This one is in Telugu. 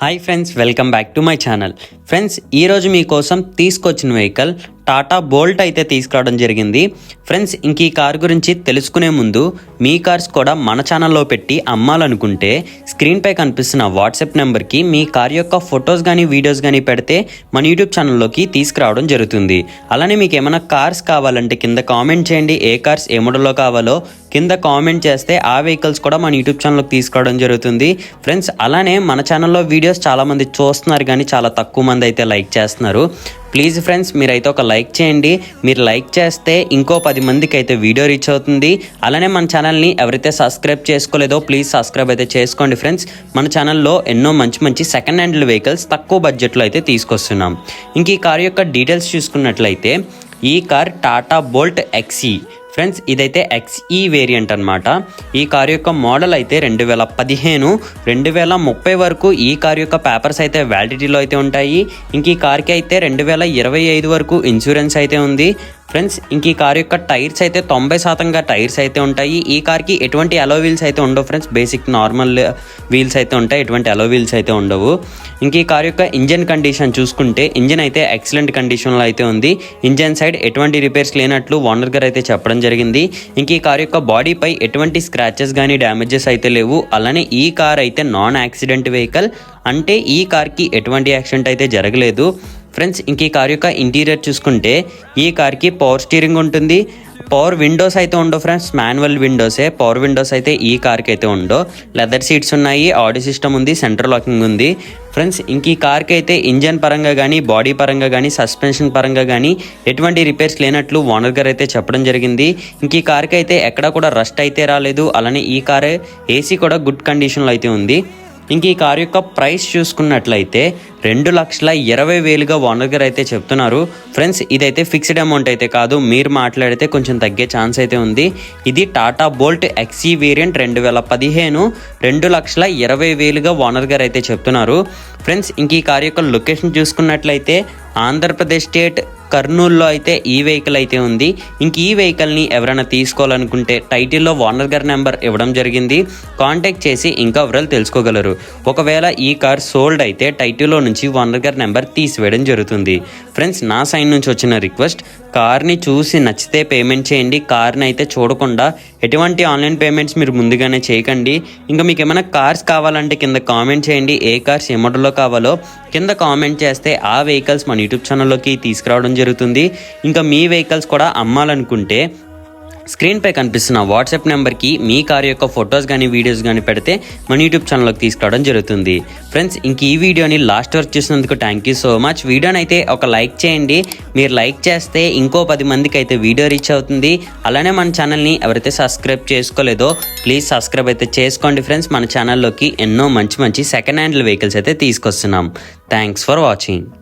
Hi friends welcome back to my channel friends ఈరోజు మీకోసం తీసుకొచ్చిన వెహికల్ టాటా బోల్ట్ అయితే తీసుకురావడం జరిగింది. ఫ్రెండ్స్ ఇంక ఈ కార్ గురించి తెలుసుకునే ముందు మీ కార్స్ కూడా మన ఛానల్లో పెట్టి అమ్మాలనుకుంటే స్క్రీన్పై కనిపిస్తున్న వాట్సాప్ నెంబర్కి మీ కార్ యొక్క ఫొటోస్ కానీ వీడియోస్ కానీ పెడితే మన యూట్యూబ్ ఛానల్లోకి తీసుకురావడం జరుగుతుంది. అలానే మీకు ఏమైనా కార్స్ కావాలంటే కింద కామెంట్ చేయండి. ఏ కార్స్ ఏ మోడల్లో కావాలో కింద కామెంట్ చేస్తే ఆ వెహికల్స్ కూడా మన యూట్యూబ్ ఛానల్కి తీసుకురావడం జరుగుతుంది. ఫ్రెండ్స్ అలానే మన ఛానల్లో వీడియోస్ చాలామంది చూస్తున్నారు కానీ చాలా తక్కువ మంది అయితే లైక్ చేస్తున్నారు. ప్లీజ్ ఫ్రెండ్స్ మీరైతే ఒక లైక్ చేయండి. మీరు లైక్ చేస్తే ఇంకో పది మందికి అయితే వీడియో రీచ్ అవుతుంది. అలానే మన ఛానల్ని ఎవరైతే సబ్స్క్రైబ్ చేసుకోలేదో ప్లీజ్ సబ్స్క్రైబ్ అయితే చేసుకోండి ఫ్రెండ్స్ మన ఛానల్లో ఎన్నో మంచి మంచి సెకండ్ హ్యాండ్ వెహికల్స్ తక్కువ బడ్జెట్లో అయితే తీసుకొస్తున్నాం. ఇంక ఈ కార్ యొక్క డీటెయిల్స్ చూసుకున్నట్లయితే ఈ car Tata Bolt XE friends ఇదైతే ఎక్స్ఈ వేరియంట్ అనమాట ఈ కార్ యొక్క మోడల్ అయితే రెండు వేల పదిహేను రెండు వేల ముప్పై వరకు ఈ కార్ యొక్క పేపర్స్ అయితే వ్యాలిడిటీలో అయితే ఉంటాయి. ఇంక ఈ కార్కి అయితే రెండు వేల ఇరవై ఐదు వరకు ఇన్సూరెన్స్ అయితే ఉంది. ఫ్రెండ్స్ ఇంక ఈ కార్ యొక్క టైర్స్ అయితే తొంభై శాతంగా టైర్స్ అయితే ఉంటాయి. ఈ కార్కి ఎటువంటి అలో వీల్స్ అయితే ఉండవు ఫ్రెండ్స్. బేసిక్ నార్మల్ వీల్స్ అయితే ఉంటాయి. ఎటువంటి అలో వీల్స్ అయితే ఉండవు. ఇంక ఈ కార్ యొక్క ఇంజన్ కండిషన్ చూసుకుంటే ఇంజన్ అయితే ఎక్సలెంట్ కండిషన్లో అయితే ఉంది. ఇంజన్ సైడ్ ఎటువంటి రిపేర్స్ లేనట్లు ఓనర్ గారు అయితే చెప్పడం జరిగింది. ఇంక ఈ కార్ యొక్క బాడీపై ఎటువంటి స్క్రాచెస్ కానీ డ్యామేజెస్ అయితే లేవు. అలానే ఈ కార్ అయితే నాన్ యాక్సిడెంట్ వెహికల్ అంటే ఈ కార్కి ఎటువంటి యాక్సిడెంట్ అయితే జరగలేదు. ఫ్రెండ్స్ ఇంక ఈ కార్ యొక్క ఇంటీరియర్ చూసుకుంటే ఈ కార్కి పవర్ స్టీరింగ్ ఉంటుంది. పవర్ విండోస్ అయితే ఉండవు ఫ్రెండ్స్ మాన్యువల్ విండోసే. పవర్ విండోస్ అయితే ఈ కార్కి అయితే ఉండవు. లెదర్ సీట్స్ ఉన్నాయి ఆడియో సిస్టమ్ ఉంది సెంటర్ లాకింగ్ ఉంది. ఫ్రెండ్స్ ఇంక ఈ కార్కి అయితే ఇంజన్ పరంగా కానీ బాడీ పరంగా కానీ సస్పెన్షన్ పరంగా కానీ ఎటువంటి రిపేర్స్ లేనట్లు ఓనర్ గారు అయితే చెప్పడం జరిగింది. ఇంక ఈ కార్కి అయితే ఎక్కడ కూడా రస్ట్ అయితే రాలేదు. అలానే ఈ కార్ ఏసీ కూడా గుడ్ కండిషన్లో అయితే ఉంది. ఇంక ఈ కారు యొక్క ప్రైస్ చూసుకున్నట్లయితే రెండు లక్షల ఇరవై వేలుగా ఓనర్ గారు అయితే చెప్తున్నారు. ఫ్రెండ్స్ ఇదైతే ఫిక్స్డ్ అమౌంట్ అయితే కాదు. మీరు మాట్లాడితే కొంచెం తగ్గే ఛాన్స్ అయితే ఉంది. ఇది టాటా బోల్ట్ ఎక్సీ వేరియంట్ రెండు వేల పదిహేను రెండు లక్షల ఇరవై వేలుగా ఓనర్ గారు అయితే చెప్తున్నారు. ఫ్రెండ్స్ ఇంక ఈ కారు యొక్క లొకేషన్ చూసుకున్నట్లయితే ఆంధ్రప్రదేశ్ స్టేట్ కర్నూలులో అయితే ఈ వెహికల్ అయితే ఉంది. ఇంక ఈ వెహికల్ని ఎవరైనా తీసుకోవాలనుకుంటే టైటిల్లో ఓనర్ గారి నెంబర్ ఇవ్వడం జరిగింది. కాంటాక్ట్ చేసి ఇంకా ఎవరు తెలుసుకోగలరు. ఒకవేళ ఈ కార్ సోల్డ్ అయితే టైటిల్లో నుంచి ఓనర్ గారి నెంబర్ తీసివేయడం జరుగుతుంది. ఫ్రెండ్స్ నా సైడ్ నుంచి వచ్చిన రిక్వెస్ట్ కార్ని చూసి నచ్చితే పేమెంట్ చేయండి. కార్ని అయితే చూడకుండా ఎటువంటి ఆన్లైన్ పేమెంట్స్ మీరు ముందుగానే చేయకండి. ఇంకా మీకు ఏమైనా కార్స్ కావాలంటే కింద కామెంట్ చేయండి. ఏ కార్స్ ఏ మోడల్లో కావాలో కింద కామెంట్ చేస్తే ఆ వెహికల్స్ మన యూట్యూబ్ ఛానల్లోకి తీసుకురావడం జరుగుతుంది. ఇంకా మీ వెహికల్స్ కూడా అమ్మాలనుకుంటే స్క్రీన్పై కనిపిస్తున్న వాట్సాప్ నెంబర్కి మీ కార్ యొక్క ఫొటోస్ కానీ వీడియోస్ కానీ పెడితే మన యూట్యూబ్ ఛానల్లోకి తీసుకురావడం జరుగుతుంది. ఫ్రెండ్స్ ఇంక ఈ వీడియోని లాస్ట్ వరకు చూసినందుకు థ్యాంక్ యూ సో మచ్ వీడియోని అయితే ఒక లైక్ చేయండి. మీరు లైక్ చేస్తే ఇంకో పది మందికి అయితే వీడియో రీచ్ అవుతుంది. అలానే మన ఛానల్ని ఎవరైతే సబ్స్క్రైబ్ చేసుకోలేదో ప్లీజ్ సబ్స్క్రైబ్ అయితే చేసుకోండి ఫ్రెండ్స్. మన ఛానల్లోకి ఎన్నో మంచి మంచి సెకండ్ హ్యాండ్ వెహికల్స్ అయితే తీసుకొస్తున్నాం. Thanks for watching